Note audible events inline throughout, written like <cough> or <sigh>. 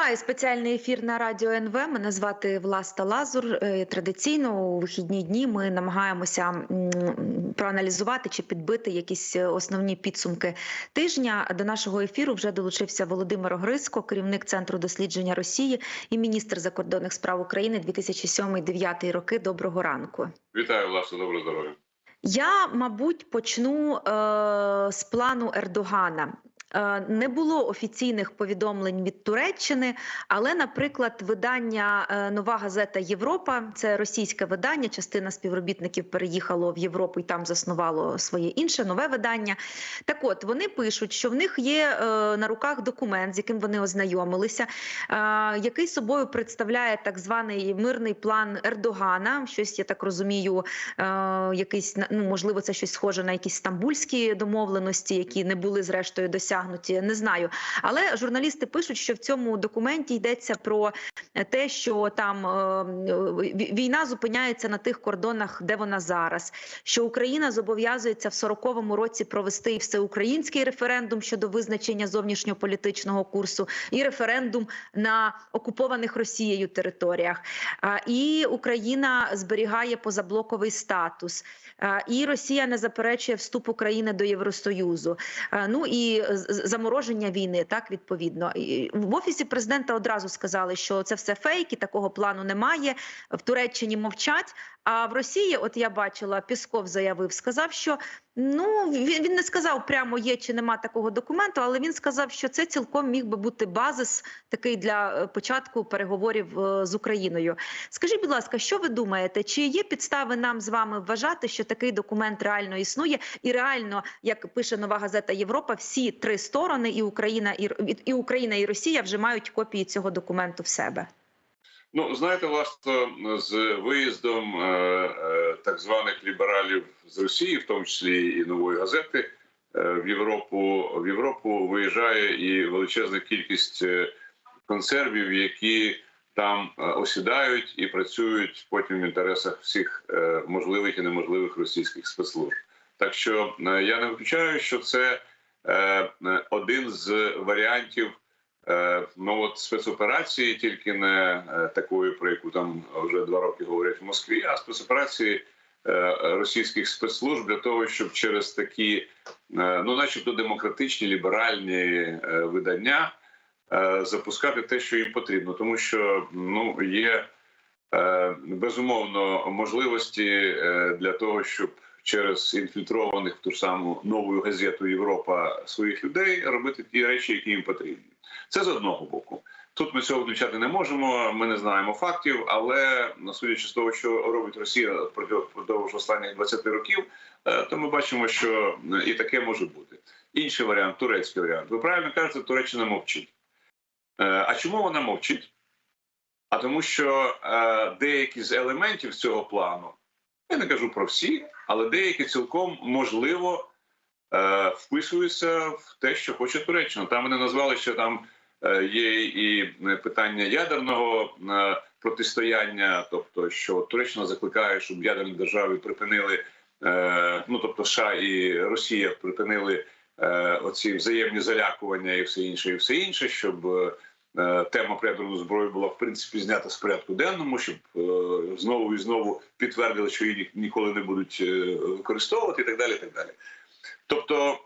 Триває спеціальний ефір на радіо НВ. Мене звати Власта Лазур. Е, Традиційно у вихідні дні ми намагаємося проаналізувати чи підбити якісь е, основні підсумки тижня. До нашого ефіру вже долучився Володимир Огриско, керівник центру дослідження Росії і міністр закордонних справ України 2007-2009 роки. Доброго ранку. Вітаю, Власне, добре здоров'я. Я, мабуть, почну е, з плану Ердогана. Е, Не було офіційних повідомлень від Туреччини, але, наприклад, видання е, Нова газета Європа це російське видання. Частина співробітників переїхало в Європу і там заснувало своє інше нове видання. Так, от вони пишуть, що в них є е, на руках документ, з яким вони ознайомилися, який собою представляє так званий мирний план Ердогана. Щось я так розумію, якийсь ну можливо, це щось схоже на якісь стамбульські домовленості, які не були зрештою досягнуті. Не знаю. Але журналісти пишуть, що в цьому документі йдеться про те, що там е, війна зупиняється на тих кордонах, де вона зараз. Що Україна зобов'язується в 40-му році провести всеукраїнський референдум щодо визначення зовнішньополітичного курсу, і референдум на окупованих Росією територіях. І Україна зберігає позаблоковий статус. І Росія не заперечує вступ України до Євросоюзу. Ну і замороження війни, так відповідно. В офісі президента одразу сказали, що це все фейки, такого плану немає. В Туреччині мовчать. А в Росії, от я бачила, Пісков заявив, сказав, що ну він, він не сказав прямо є чи нема такого документу, але він сказав, що це цілком міг би бути базис такий для е, початку переговорів е, з Україною. Скажіть, будь ласка, що ви думаєте? Чи є підстави нам з вами вважати, що такий документ реально існує, і реально, як пише нова газета Європа, всі три сторони, і Україна, і, і Україна, і Росія вже мають копії цього документу в себе? Ну, знаєте, власне, з виїздом е, е, так званих лібералів з Росії, в тому числі і нової газети, е, в Європу в Європу виїжджає і величезна кількість консервів, які там осідають і працюють потім в інтересах всіх можливих і неможливих російських спецслужб. Так що я не виключаю, що це один з варіантів. Е, Ну от спецоперації, тільки не е, такої, про яку там вже два роки говорять в Москві, а спецоперації е, російських спецслужб для того, щоб через такі, ну, начебто, демократичні ліберальні видання запускати те, що їм потрібно, тому що ну є безумовно можливості для того, щоб через інфільтрованих в ту ж саму нову газету Європа своїх людей робити ті речі, які їм потрібні. Це з одного боку. Тут ми цього включати не можемо. Ми не знаємо фактів, але ну, судячи з того, що робить Росія впродовж останніх 20 років, е, то ми бачимо, що е, і таке може бути. Інший варіант турецький варіант. Ви правильно кажете, Туреччина мовчить. Е, А чому вона мовчить? А тому, що е, деякі з елементів цього плану, я не кажу про всі, але деякі цілком можливо е, вписуються в те, що хоче Туреччина. Там вони назвали, що там е, є і питання ядерного е, протистояння, тобто що Туреччина закликає, щоб ядерні держави припинили, е, ну тобто США і Росія припинили е, оці взаємні залякування і все інше, і все інше, щоб е, тема про ядерну зброю була в принципі знята з порядку денному, щоб е, знову і знову підтвердили, що її ніколи не будуть е, використовувати, і так далі. І так далі. Тобто,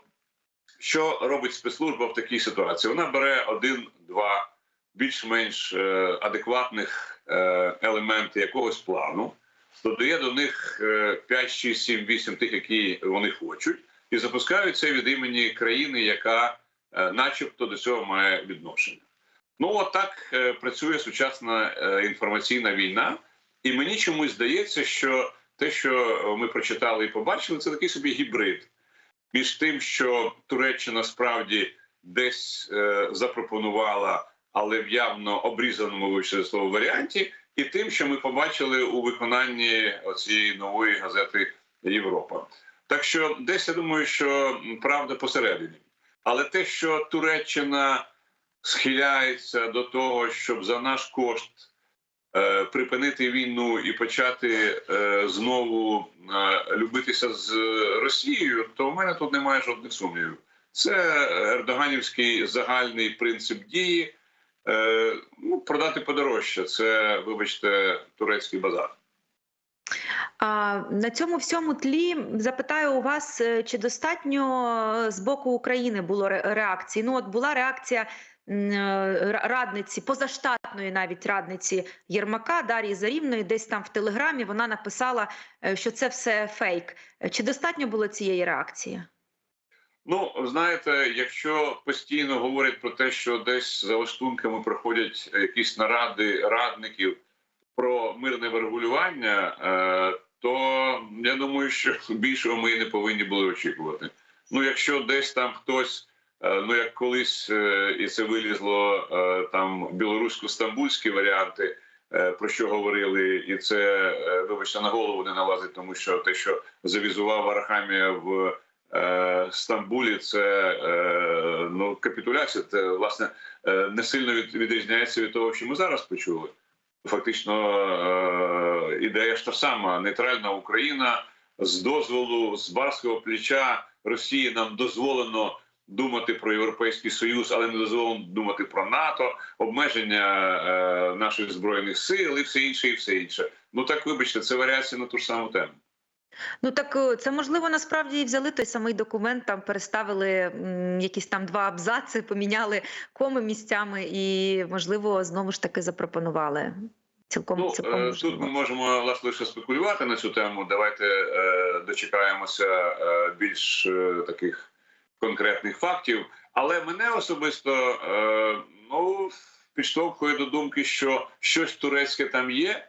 що робить спецслужба в такій ситуації? Вона бере один-два більш-менш е, адекватних е, елементи якогось плану, додає до них е, 5, 6, 7, 8 тих, які вони хочуть, і запускають це від імені країни, яка, е, начебто, до цього має відношення. Ну, от так е, працює сучасна е, інформаційна війна, і мені чомусь здається, що те, що ми прочитали і побачили, це такий собі гібрид між тим, що Туреччина справді десь е, запропонувала, але в явно обрізаному вище слово варіанті, і тим, що ми побачили у виконанні цієї нової газети Європа. Так що десь я думаю, що правда посередині. Але те, що Туреччина схиляється до того, щоб за наш кошт е, припинити війну і почати е, знову е, любитися з Росією, то в мене тут немає жодних сумнівів. Це ердоганівський загальний принцип дії, е, ну, продати подорожче. Це, вибачте, турецький базар. На цьому всьому тлі запитаю у вас, е, чи достатньо е, з боку України було реакції? Ну, от була реакція радниці, позаштатної навіть радниці Єрмака Дар'ї Зарівної, десь там в телеграмі вона написала, е, що це все фейк. Е, Чи достатньо було цієї реакції? Ну, знаєте, якщо постійно говорять про те, що десь за лаштунками проходять якісь наради радників про мирне врегулювання, е, то я думаю, що <laughs> більшого ми і не повинні були очікувати. Ну, якщо десь там хтось, е, ну як колись е, і це вилізло е, там білорусько-стамбульські варіанти. е, Про що говорили, і це е, вибачте на голову не налазить, тому що те, що завізував Арахамія в е, Стамбулі, це е, ну капітуляція. Це власне е, не сильно від, відрізняється від того, що ми зараз почули. Фактично, е, ідея ж та сама: нейтральна Україна з дозволу з барського плеча Росії нам дозволено думати про європейський союз, але не дозволено думати про НАТО, обмеження е, наших збройних сил і все інше, і все інше. Ну так вибачте, це варіація на ту ж саму тему. Ну так е, це можливо насправді і взяли той самий документ, там переставили м, якісь там два абзаци, поміняли коми місцями, і можливо знову ж таки запропонували. Цілком Ну, цілком е, тут ми можемо власне лише спекулювати на цю тему. Давайте е, дочекаємося е, більш е, таких конкретних фактів. Але мене особисто е, ну підштовхує до думки, що щось турецьке там є,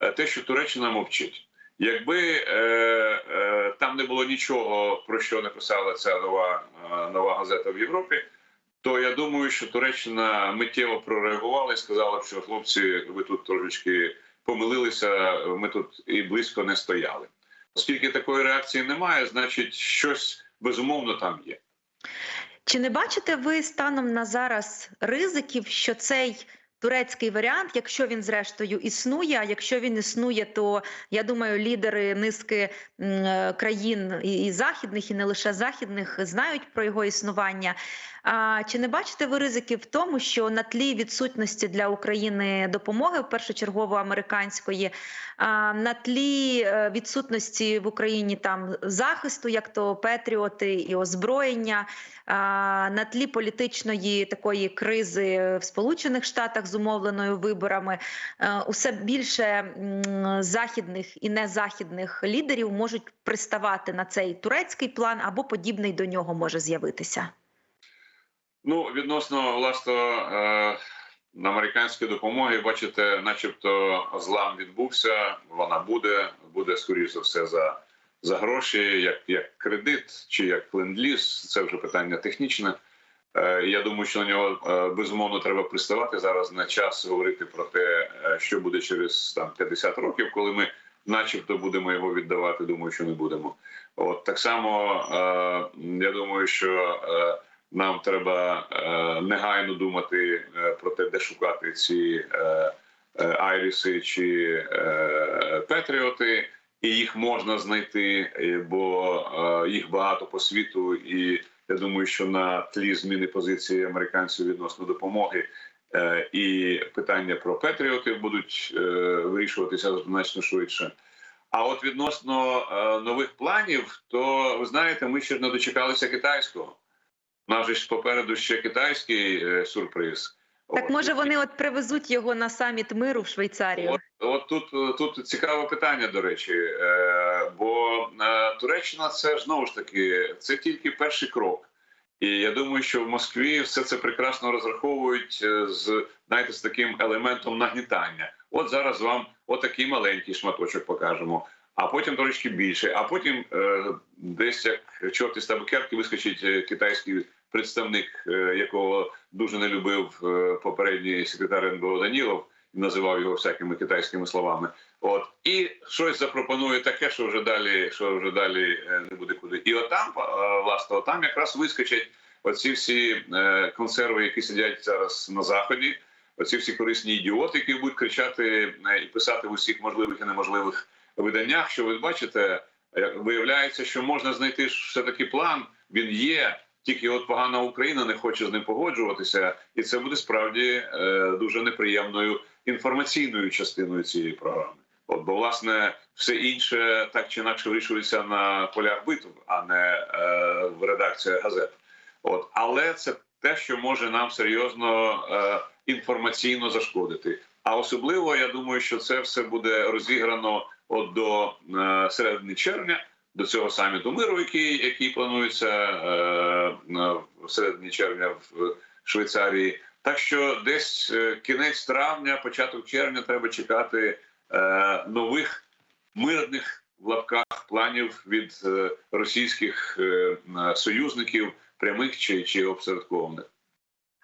е, те, що Туреччина мовчить. Якби е, е, там не було нічого про що написала ця нова, е, нова газета в Європі, то я думаю, що Туреччина миттєво прореагувала і сказала, що хлопці, ви тут трошечки помилилися, ми тут і близько не стояли. Оскільки такої реакції немає, значить щось безумовно там є. Чи не бачите ви станом на зараз ризиків, що цей турецький варіант, якщо він зрештою існує, а якщо він існує, то я думаю, лідери низки е, країн і, західних, і не лише західних знають про його існування. А чи не бачите ви ризиків в тому, що на тлі відсутності для України допомоги, в першочергово американської, а, на тлі е, відсутності в Україні там захисту, як то Петріоти і озброєння, на тлі політичної такої кризи в Сполучених Штатах, зумовленою виборами, е, усе більше західних і незахідних лідерів можуть приставати на цей турецький план або подібний до нього може з'явитися. Ну, відносно власне е, американської допомоги, бачите, начебто злам відбувся. Вона буде, буде скоріш за все за, за гроші, як, як кредит чи як ленд-ліз. Це вже питання технічне. Е, Я думаю, що на нього е, безумовно треба приставати зараз. На час говорити про те, е, що буде через там 50 років, коли ми, начебто, будемо його віддавати. Думаю, що не будемо. От так само я думаю, що нам треба негайно думати про те, де шукати ці айріси чи петріоти, і їх можна знайти, бо їх багато по світу. І я думаю, що на тлі зміни позиції американців відносно допомоги. е, І питання про петріоти будуть е, вирішуватися значно швидше. А от відносно е, нових планів, то ви знаєте, ми ще не дочекалися китайського. У нас же попереду ще китайський е, сюрприз. Так може вони от привезуть його на саміт миру в Швейцарію? От, от тут, тут цікаве питання, до речі, е, бо е, Туреччина це знову ж таки це тільки перший крок. І я думаю, що в Москві все це прекрасно розраховують е, з знаєте, з таким елементом нагнітання. От зараз вам отакий маленький шматочок покажемо, а потім трошки більше. А потім е, десь як чорт із табакерки вискочить е, китайський представник, е, якого дуже не любив е, попередній секретар НБО Данілов називав його всякими китайськими словами. От і щось запропонує таке, що вже далі, що вже далі е, не буде куди. І отам, власне, отам якраз вискочать оці всі консерви, які сидять зараз на заході. Оці всі корисні ідіоти, які будуть кричати і писати в усіх можливих і неможливих виданнях. Що ви бачите, виявляється, що можна знайти все таки план. Він є Тільки от погана Україна не хоче з ним погоджуватися, і це буде справді е, дуже неприємною інформаційною частиною цієї програми. От, бо власне все інше так чи інакше вирішується на полях битв, а не е, в редакціях газет. От, але це те, що може нам серйозно е, інформаційно зашкодити. А особливо я думаю, що це все буде розіграно от до середини червня, до цього саміту миру, який, який планується е, в середині червня в Швейцарії. Так що десь е, кінець травня, початок червня треба чекати е, нових мирних в лапках планів від е, російських союзників, прямих чи, чи обсередкованих.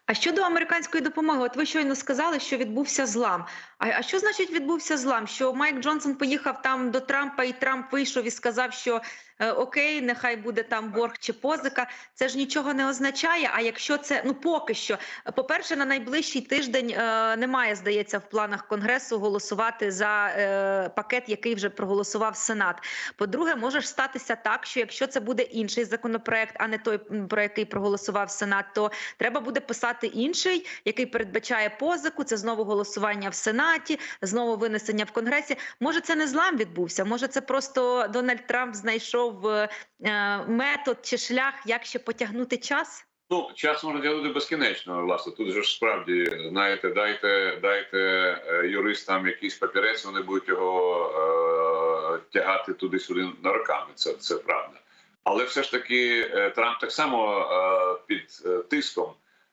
А щодо американської допомоги, от ви щойно сказали, що відбувся злам. А, а що значить відбувся злам? Що Майк Джонсон поїхав там до Трампа, і Трамп вийшов і сказав, що е, окей, нехай буде там борг чи позика. Це ж нічого не означає. А якщо це ну поки що, по-перше, на найближчий тиждень е, немає, здається, в планах конгресу голосувати за е, пакет, який вже проголосував Сенат. По-друге, може статися так, що якщо це буде інший законопроект, а не той про який проголосував Сенат, то треба буде писати інший, який передбачає позику. Це знову голосування в Сенаті, знову винесення в Конгресі. Може, це не злам відбувся. Може, це просто Дональд Трамп знайшов е, метод чи шлях, як ще потягнути час. Ну, час можна ділити безкінечно, власне. Тут ж справді, знаєте, дайте, дайте е, юристам якийсь папірець, вони будуть його е, тягати туди-сюди на роками. Це, це правда. Але все ж таки е, Трамп так само е, під е, тиском,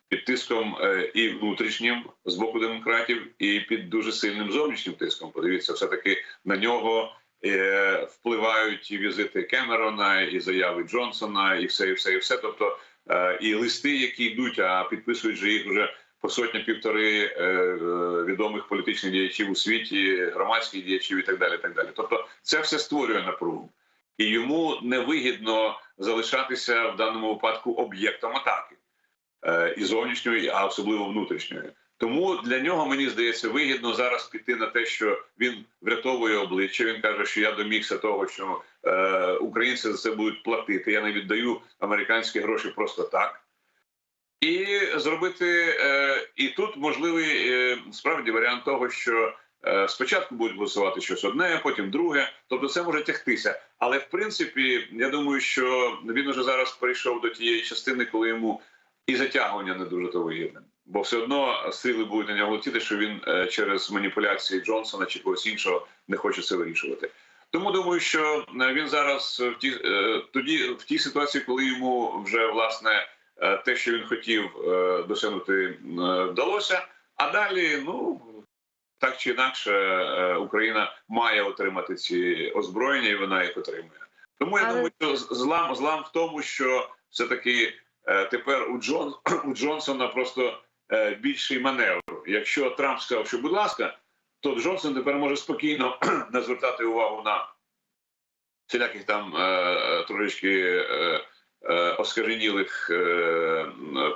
під тиском е, і внутрішнім з боку демократів, і під дуже сильним зовнішнім тиском. Подивіться, все таки на нього е, впливають і візити Кемерона, і заяви Джонсона, і все, і все, і все. Тобто Е, і листи, які йдуть, а підписують же їх вже по сотня півтори відомих політичних діячів у світі, громадських діячів і так далі. так далі. Тобто, це все створює напругу, і йому невигідно залишатися в даному випадку об'єктом атаки і зовнішньої, а особливо внутрішньої. Тому для нього мені здається вигідно зараз піти на те, що він врятовує обличчя. Він каже, що я домігся того, що е, українці за це будуть платити. Я не віддаю американські гроші просто так. І зробити е, і тут можливий е, справді варіант того, що е, спочатку будуть голосувати щось одне, потім друге. Тобто це може тягтися. Але в принципі, я думаю, що він уже зараз перейшов до тієї частини, коли йому і затягування не дуже то вигідне. Бо все одно сили будуть на нього летіти, що він е, через маніпуляції Джонсона чи когось іншого не хоче це вирішувати. Тому думаю, що е, він зараз в ті е, тоді в тій ситуації, коли йому вже власне те, що він хотів досягнути, вдалося. А далі, ну так чи інакше, Україна має отримати ці озброєння, і вона їх отримує. Тому я Але- думаю, що злам злам в тому, що все таки тепер у Джон <clears throat> у Джонсона просто е, більший маневр. Якщо Трамп сказав, що будь ласка, то Джонсон тепер може спокійно <clears throat> не звертати увагу на всіляких там е, е, трошечки е, е, оскаженілих е,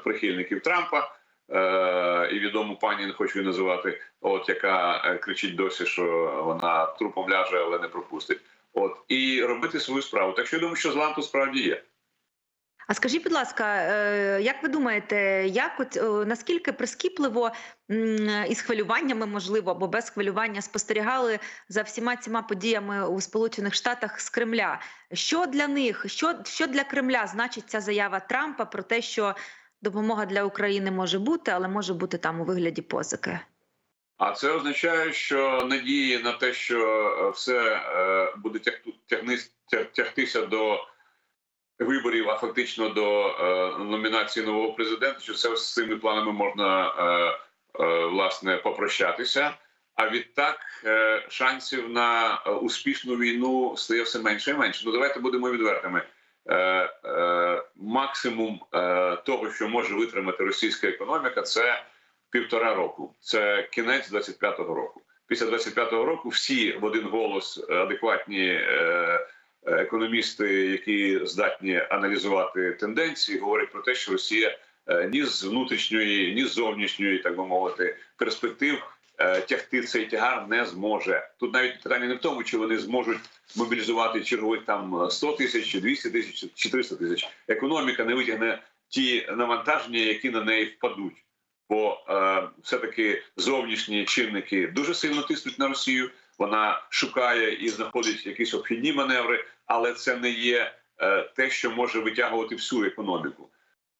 прихильників Трампа. Е, і відому пані не хочу її називати, от яка е, кричить досі, що вона трупом ляже, але не пропустить. От і робити свою справу. Так що я думаю, що злам справді є. А скажіть, будь ласка, е, як ви думаєте, як от е, наскільки прискіпливо із хвилюваннями, можливо, або без хвилювання спостерігали за всіма цими подіями у Сполучених Штатах з Кремля? Що для них, що, що для Кремля значить ця заява Трампа про те, що допомога для України може бути, але може бути там у вигляді позики? А це означає, що надії на те, що е, все буде тягни- тягтися до виборів, а фактично до е, номінації нового президента, що це з цими планами можна е, е, власне попрощатися. А відтак е, шансів на е, успішну війну стає все менше і менше. Ну давайте будемо відвертими. Е, е, максимум е, того, що може витримати російська економіка, це півтора року. Це кінець 25-го року. Після 25-го року всі в один голос адекватні е, економісти, які здатні аналізувати тенденції, говорять про те, що Росія е, ні з внутрішньої, ні з зовнішньої, так би мовити, перспектив е, тягти цей тягар не зможе. Тут навіть питання не в тому, чи вони зможуть мобілізувати чергових там 100 тисяч, чи 200 тисяч, чи 300 тисяч. Економіка не витягне ті навантаження, які на неї впадуть. Бо е, все-таки зовнішні чинники дуже сильно тиснуть на Росію. Вона шукає і знаходить якісь обхідні маневри, але це не є е, те, що може витягувати всю економіку.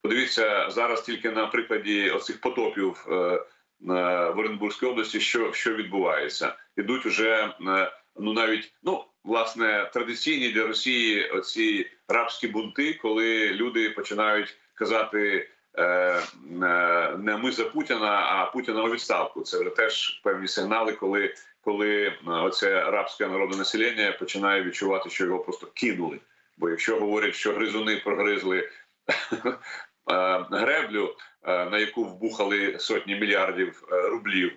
Подивіться зараз тільки на прикладі оцих потопів е, в Оренбурзькій області, що, що відбувається. Ідуть уже е, ну навіть ну власне традиційні для Росії оці рабські бунти, коли люди починають казати. е, е, Не ми за Путіна, а Путіна у відставку. Це вже теж певні сигнали, коли, коли е, оце рабське народне населення починає відчувати, що його просто кинули. Бо якщо говорять, що гризуни прогризли <laughs> е, греблю, е, на яку вбухали сотні мільярдів рублів,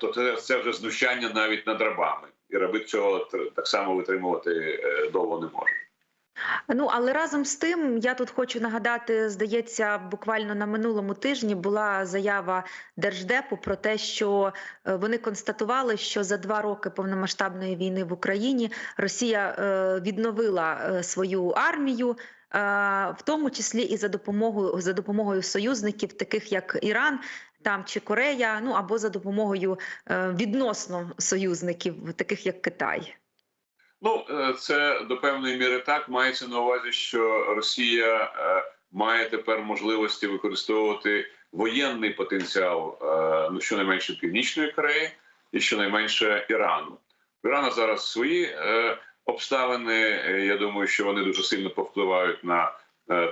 то це, вже знущання навіть над рабами, і раби цього так само витримувати довго не можуть. Ну але разом з тим, я тут хочу нагадати, здається, буквально на минулому тижні була заява держдепу про те, що е, вони констатували, що за два роки повномасштабної війни в Україні Росія е, відновила е, свою армію. В тому числі і за допомогою за допомогою союзників, таких як Іран, там чи Корея, ну або за допомогою відносно союзників, таких як Китай. Ну, е, це до певної міри так мається на увазі, що Росія е, має тепер можливості використовувати воєнний потенціал, е, ну щонайменше Північної Кореї і щонайменше Ірану. Ірана зараз свої обставини. Я думаю, що вони дуже сильно повпливають на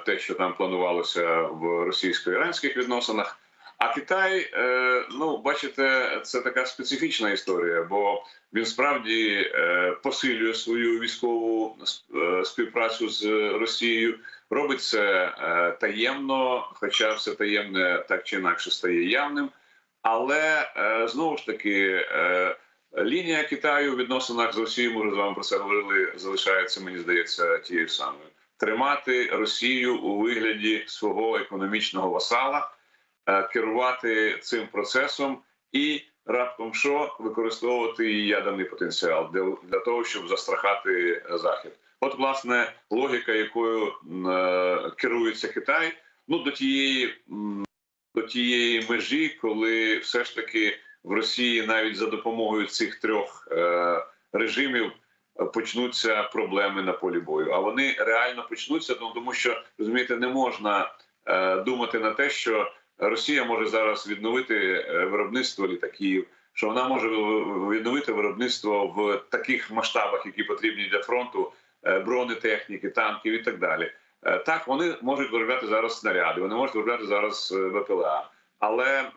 те, що там планувалося в російсько-іранських відносинах. А Китай, е, ну бачите, це така специфічна історія, бо він справді е, посилює свою військову е, співпрацю з Росією. Робить це таємно, хоча все таємне так чи інакше стає явним. Але знову ж таки, лінія Китаю у відносинах з Росією, ми з вами про це говорили, залишається, мені здається, тією самою: тримати Росію у вигляді свого економічного васала, керувати цим процесом і раптом що використовувати її ядерний потенціал для, того, щоб застрахати е, захід. От, власне, логіка, якою е, керується Китай, ну до тієї до тієї межі, коли все ж таки в Росії навіть за допомогою цих трьох е, режимів е, почнуться проблеми на полі бою. А вони реально почнуться, ну, тому що розумієте, не можна е, думати на те, що Росія може зараз відновити е, виробництво літаків, що вона може відновити виробництво в таких масштабах, які потрібні для фронту, е, бронетехніки, танків і так далі. Е, Так, вони можуть виробляти зараз снаряди, вони можуть виробляти зараз ВПЛА. Але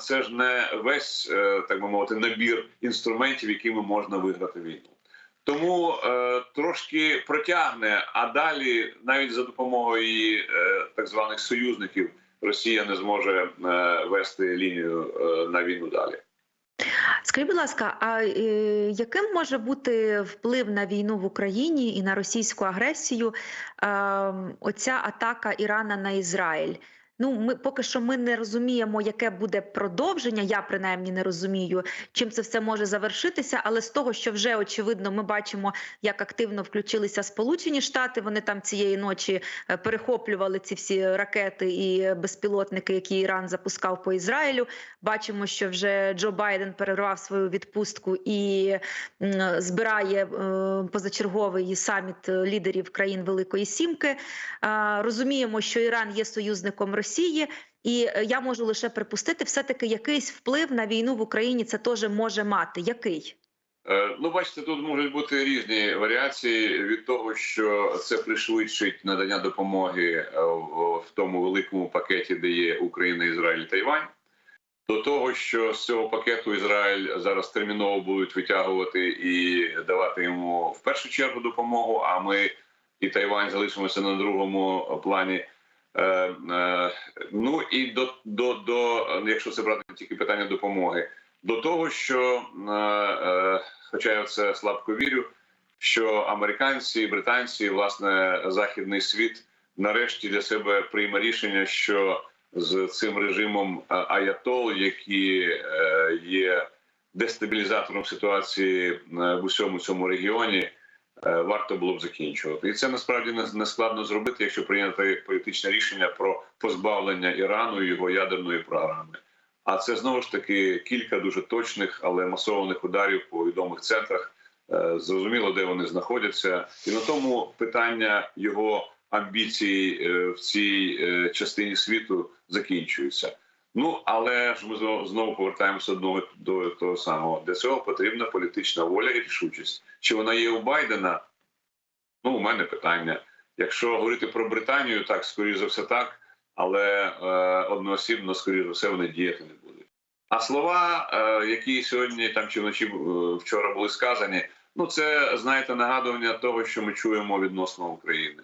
це ж не весь так би мовити набір інструментів, якими можна виграти війну. Тому трошки протягне, а далі навіть за допомогою так званих союзників Росія не зможе е, вести лінію е, на війну далі. Скажіть, будь ласка, а е, яким може бути вплив на війну в Україні і на російську агресію е, оця атака Ірана на Ізраїль? Ну, ми поки що ми не розуміємо, яке буде продовження. Я принаймні не розумію, чим це все може завершитися. Але з того, що вже очевидно, ми бачимо, як активно включилися Сполучені Штати. Вони там цієї ночі е, перехоплювали ці всі ракети і безпілотники, які Іран запускав по Ізраїлю. Бачимо, що вже Джо Байден перервав свою відпустку і збирає е, позачерговий саміт е, лідерів країн Великої Сімки. Розуміємо, що Іран є союзником Росії, і е, я можу лише припустити, все таки якийсь вплив на війну в Україні це теж може мати. Який? Е, Ну, бачите, тут можуть бути різні варіації від того, що це пришвидшить надання допомоги е, в тому великому пакеті, де є Україна, Ізраїль, Тайвань, до того, що з цього пакету Ізраїль зараз терміново будуть витягувати і давати йому в першу чергу допомогу. А ми і Тайвань залишимося на другому плані. Е, е, Ну і до, до, до якщо це брати тільки питання допомоги, до того, що е, хоча я в це слабко вірю, що американці, британці, власне, західний світ нарешті для себе прийме рішення, що з цим режимом Аятол, які е, є дестабілізатором ситуації в усьому цьому регіоні, варто було б закінчувати. І це насправді не, складно зробити, якщо прийняти політичне рішення про позбавлення Ірану його ядерної програми. А це знову ж таки кілька дуже точних, але масованих ударів по відомих центрах. Е, Зрозуміло, де вони знаходяться, і на тому питання його амбіцій е, в цій е, частині світу закінчується. Ну але ж ми знову- повертаємося до, до того самого. Для цього потрібна політична воля і рішучість. Чи вона є у Байдена? Ну, у мене питання. Якщо говорити про Британію, так скоріш за все так, але е, одноосібно, скоріш за все, вони діяти не будуть. А слова, е, які сьогодні там чи вночі е, вчора були сказані, ну це знаєте нагадування того, що ми чуємо відносно України.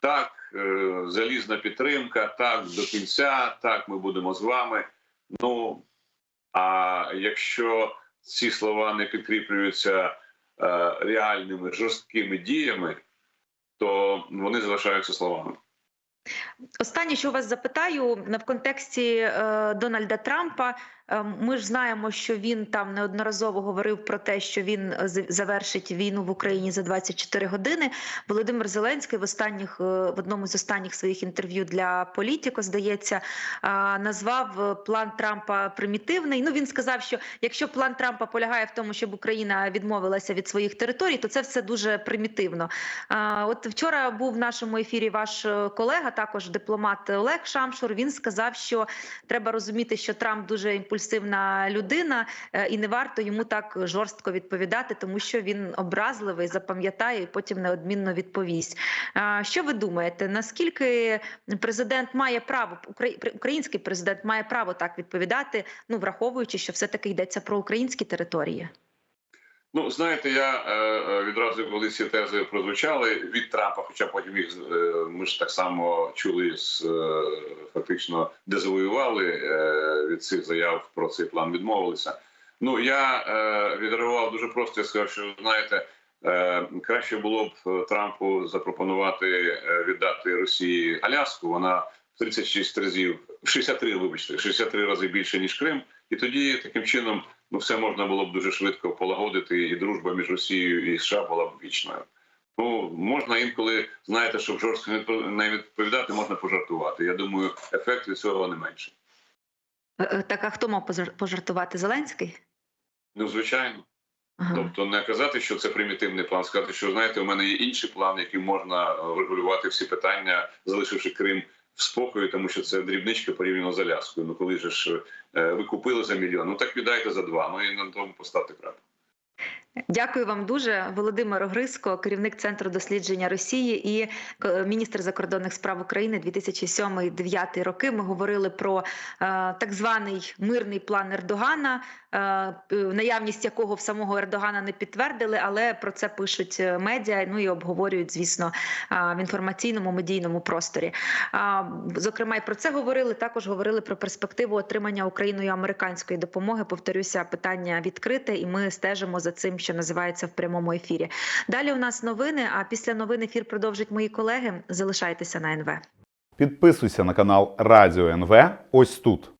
Так, е, залізна підтримка, так до кінця, так ми будемо з вами. Ну а якщо ці слова не підкріплюються е, реальними жорсткими діями, то вони залишаються словами. Останнє, що вас запитаю, в контексті е, Дональда Трампа. Е, ми ж знаємо, що він там неодноразово говорив про те, що він е, завершить війну в Україні за 24 години. Володимир Зеленський в останніх е, в одному з останніх своїх інтерв'ю для Політіко, здається, е, назвав план Трампа примітивний. Ну він сказав, що якщо план Трампа полягає в тому, щоб Україна відмовилася від своїх територій, то це все дуже примітивно. От вчора був в нашому ефірі ваш колега, також дипломат Олег Шамшур. Він сказав, що треба розуміти, що Трамп дуже імпульсивна людина, е, і не варто йому так жорстко відповідати, тому що він образливий, запам'ятає і потім неодмінно відповість. Що ви думаєте? Наскільки президент має право украї- український президент має право так відповідати? Ну враховуючи, що все таки йдеться про українські території? Ну, знаєте, я е, е, відразу, коли ці тези прозвучали від Трампа, хоча потім їх е, ми ж так само чули з фактично дезавоювали від цих заяв про цей план, відмовилися. Ну я е, відреагував дуже просто. Я сказав, що знаєте, краще було б Трампу запропонувати віддати Росії Аляску. Вона в 36 разів, 63, вибачте, 63 рази більше ніж Крим, і тоді таким чином ну все можна було б дуже швидко полагодити, і дружба між Росією і США була б вічною. Ну можна інколи знаєте, щоб жорстко не відповідати, можна пожартувати. Я думаю, ефект від цього не менший. Е, е, Так а хто мав пожартувати Зеленський? Ну звичайно. Ага. Тобто не казати, що це примітивний план, сказати, що знаєте, у мене є інший план, яким можна е, врегулювати всі питання, залишивши Крим в спокої, тому що це дрібничка порівняно з Аляскою. Ну коли же ж е, ви купили за мільйон, ну так віддайте за два. Ну і на тому поставте крапку. Дякую вам дуже, Володимир Огриско, керівник центру дослідження Росії і е, міністр закордонних справ України 2007-2009 роки. Ми говорили про е, так званий мирний план Ердогана, наявність якого в самого Ердогана не підтвердили, але про це пишуть е, медіа. Ну і обговорюють, звісно, е, в інформаційному медійному просторі. Зокрема, і про це говорили. Також говорили про перспективу отримання Україною американської допомоги. Повторюся, питання відкрите, і ми стежимо за цим, що називається в прямому ефірі. Далі у нас новини. А після новин ефір продовжать мої колеги. Залишайтеся на НВ. Підписуйся на канал Радіо НВ ось тут.